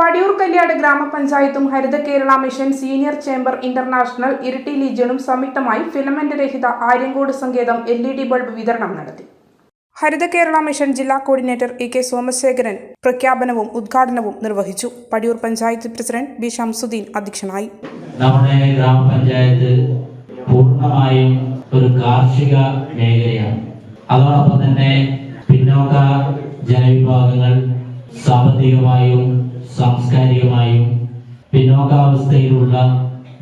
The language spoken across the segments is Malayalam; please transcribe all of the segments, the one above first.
Padiyoor Kalliad ഗ്രാമപഞ്ചായത്തും Haritha Kerala mission senior chamber international Iritty ലീജിയനും സംയുക്തമായി ഫിലമെന്റ് രഹിത ആര്യങ്കോട് സങ്കേതം എൽ ഇ ഡി ബൾബ് വിതരണം നടത്തി. ഹരിത കേരള മിഷൻ ജില്ലാ കോർഡിനേറ്റർ ഇ കെ സോമശേഖരൻ പ്രഖ്യാപനവും ഉദ്ഘാടനവും നിർവഹിച്ചു. പടിയൂർ പഞ്ചായത്ത് പ്രസിഡന്റ് ബി ഷംസുദ്ദീൻ അധ്യക്ഷനായി. നമ്മുടെ ഗ്രാമപഞ്ചായത്ത് പൂർണമായും ഒരു കാർഷിക മേഖലയാണ്. അതോടൊപ്പം തന്നെ പിന്നോക്ക ജനവിഭാഗങ്ങൾ സാമ്പത്തികമായും സാംസ്കാരികമായും പിന്നോക്കാവസ്ഥയിലുള്ള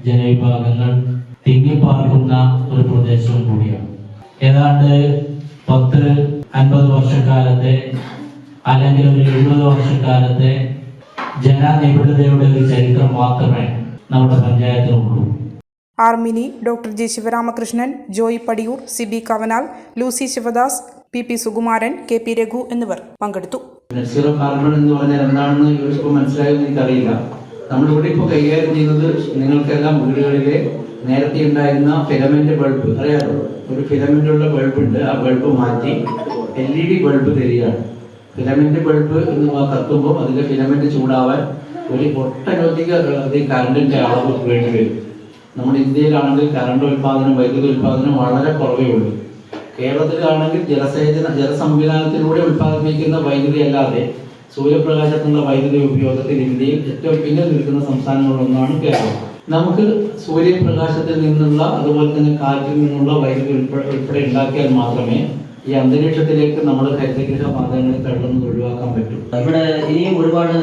ജനവിഭാഗങ്ങൾ തിങ്ങിപ്പാർക്കുന്ന ഒരു പ്രദേശവും കൂടിയാണ്. ഏതാണ്ട് പത്ത് അൻപത് വർഷക്കാലത്തെ അല്ലെങ്കിൽ ഒരു എഴുപത് വർഷക്കാലത്തെ ജനനിബിഡതയുടെ ഒരു ചരിത്രം മാത്രമേ നമ്മുടെ പഞ്ചായത്തിനുള്ളൂ ആർമിനി doctor G. Sivaramakrishnan Joy Padiyoor C. B. Kavanal Lucy Sivadas P. P. Sukumaran K. P. Raghu എന്നിവർ പങ്കെടുത്തു. നെറ്റ് സീറോ കാർബൺ എന്ന് പറഞ്ഞാൽ എന്താണെന്ന് ഇപ്പോൾ മനസ്സിലായെന്ന് എനിക്കറിയില്ല. നമ്മളിവിടെ ഇപ്പോൾ കൈകാര്യം ചെയ്യുന്നത് നിങ്ങൾക്കെല്ലാം വീടുകളിലെ നേരത്തെ ഉണ്ടായിരുന്ന ഫിലമെന്റ് ബൾബ് അറിയാലോ? ഒരു ഫിലമെന്റ് ഉള്ള ബൾബ് ഉണ്ട് ആ ബൾബ് മാറ്റി എൽ ഇ ഡി ബൾബ് തരികയാണ്. ഫിലമെന്റ് ബൾബ് എന്ന് കത്തുമ്പോൾ അതിലെ ഫിലമെന്റ് ചൂടാവാൻ ഒരു ഒട്ടനവധിക കറണ്ടിന്റെ അളവ് വേണ്ടി വരും. നമ്മുടെ ഇന്ത്യയിലാണെങ്കിൽ കറണ്ട് ഉൽപാദനം വൈദ്യുതി ഉൽപാദനം വളരെ കുറവേ ഉള്ളൂ. കേരളത്തിലാണെങ്കിൽ ജലസേചന ജലസംവിധാനത്തിലൂടെ ഉൽപ്പാദിപ്പിക്കുന്ന വൈദ്യുതി അല്ലാതെ സൂര്യപ്രകാശത്തിനുള്ള വൈദ്യുതി ഉപയോഗത്തിൽ ഇന്ത്യയിൽ ഏറ്റവും പിന്നിൽ നിൽക്കുന്ന സംസ്ഥാനങ്ങളിലൊന്നാണ് കേരളം. നമുക്ക് സൂര്യപ്രകാശത്തിൽ നിന്നുള്ള അതുപോലെ തന്നെ കാറ്റിൽ നിന്നുള്ള വൈദ്യുതി ഉൾപ്പെടെ ഉണ്ടാക്കിയാൽ മാത്രമേ ഈ അന്തരീക്ഷത്തിലേക്ക് നമ്മൾ ഹരിതഗൃഹ പാതകളിൽ തള്ളുന്നത് ഒഴിവാക്കാൻ പറ്റൂ. ഇവിടെ ഇനിയും ഒരുപാട്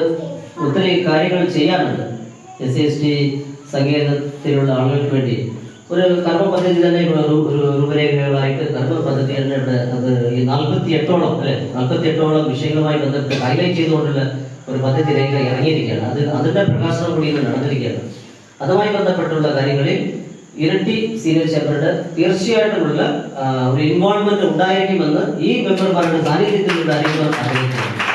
ഒത്തിരി കാര്യങ്ങൾ ചെയ്യാനുണ്ട്. എസ് സി എസ് ടി സങ്കേതത്തിലുള്ള ആളുകൾക്ക് വേണ്ടി. ഒരു കർമ്മ പദ്ധതി തന്നെ രൂപരേഖകളായിട്ട് കർമ്മ പദ്ധതി തന്നെ ഇവിടെ അത് ഈ നാൽപ്പത്തി എട്ടോളം അല്ലെ? നാൽപ്പത്തി എട്ടോളം വിഷയങ്ങളുമായി ബന്ധപ്പെട്ട് ഹൈലൈറ്റ് ചെയ്തുകൊണ്ടുള്ള ഒരു പദ്ധതി രേഖ ഇറങ്ങിയിരിക്കുകയാണ്. അത് അതിന്റെ പ്രകാശനം കൂടി ഇന്ന് നടന്നിരിക്കുകയാണ്. അതുമായി ബന്ധപ്പെട്ടുള്ള കാര്യങ്ങളിൽ ഇരട്ടി സീനിയർ ചെമ്പറുടെ തീർച്ചയായിട്ടുമുള്ള ഒരു ഇൻവോൾവ്മെന്റ് ഉണ്ടായിരിക്കുമെന്ന് ഈ മെമ്പർമാരുടെ സാന്നിധ്യത്തിൽ നിന്ന് ആഗ്രഹിക്കുന്നു.